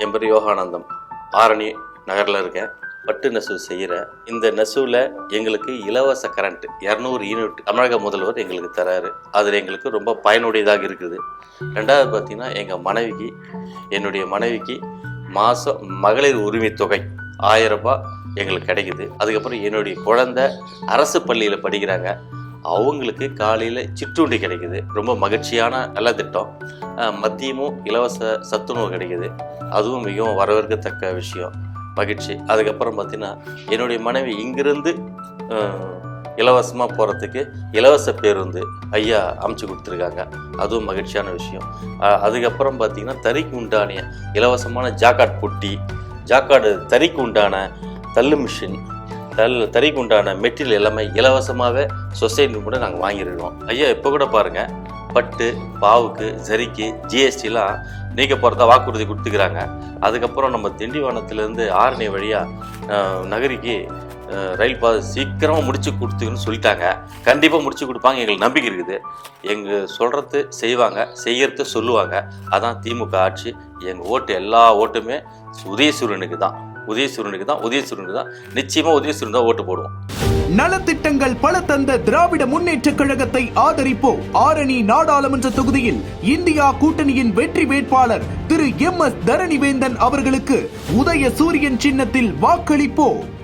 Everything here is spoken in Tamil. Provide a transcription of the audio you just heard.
என் பேர் யோகானந்தம். ஆரணி நகரில் இருக்கேன். பட்டு நெசவு செய்கிறேன் இந்த நெசவில் எங்களுக்கு இலவச கரண்ட் இரநூறு யூனிட் தமிழக முதல்வர் எங்களுக்கு தராரு. அதில் எங்களுக்கு ரொம்ப பயனுடையதாக இருக்குது. ரெண்டாவது பார்த்திங்கன்னா எங்கள் மனைவிக்கு என்னுடைய மனைவிக்கு மாதம் மகளிர் உரிமை தொகை ஆயிரம் ரூபாய் எங்களுக்கு கிடைக்குது. அதுக்கப்புறம் என்னுடைய குழந்தை அரசு பள்ளியில் படிக்கிறாங்க. அவங்களுக்கு காலையில் சிற்றுண்டி கிடைக்குது. ரொம்ப மகிழ்ச்சியான நல்ல திட்டம். மதியமும் இலவச சத்துணவு கிடைக்குது. அதுவும் மிகவும் வரவேற்கத்தக்க விஷயம். மகிழ்ச்சி. அதுக்கப்புறம் பார்த்தீங்கன்னா என்னுடைய மனைவி இங்கிருந்து இலவசமாக போகிறதுக்கு இலவச பேருந்து ஐயா அமைச்சு கொடுத்துருக்காங்க. அதுவும் மகிழ்ச்சியான விஷயம். அதுக்கப்புறம் பார்த்திங்கன்னா தறிக்கு உண்டான இலவசமான ஜாக்காட் பொட்டி ஜாக்காடு தறிக்கு உண்டான தள்ளு மிஷின் தல் தறிக்கு உண்டான மெட்டீரியல் எல்லாமே இலவசமாகவே சொசைட்டி கூட நாங்கள் வாங்கியிருக்கோம் ஐயா இப்போ கூட பாருங்கள் பட்டு பாவுக்கு ஜரிக்கு ஜிஎஸ்டிலாம் நீக்க போகிறதா வாக்குறுதி கொடுத்துக்கிறாங்க. அதுக்கப்புறம் நம்ம திண்டிவனத்துலேருந்து ஆரணி வழியாக நகரிக்கு ரயில் பாதை சீக்கிரமாக முடிச்சு கொடுத்துக்குன்னு சொல்லிட்டாங்க. கண்டிப்பாக முடிச்சு கொடுப்பாங்க எங்களுக்கு நம்பிக்கை இருக்குது. எங்கள் சொல்கிறது செய்வாங்க செய்யறது சொல்லுவாங்க. அதான் திமுக ஆட்சி. எங்கள் ஓட்டு எல்லா ஓட்டுமே உதயசூரியனுக்கு தான். உதயசூரனுக்கு தான் உதயசூரனுக்கு தான் நிச்சயமா உதயசூரன் தான் ஓட்டு போடுவோம். நலத்திட்டங்கள் பல தந்த திராவிட முன்னேற்றக் கழகத்தை ஆதரிப்போம். ஆரணி நாடாளுமன்ற தொகுதியில் இந்தியா கூட்டணியின் வெற்றி வேட்பாளர் திரு எம் எஸ் தரணிவேந்தன் அவர்களுக்கு உதய சூரியன் சின்னத்தில் வாக்களிப்போம்.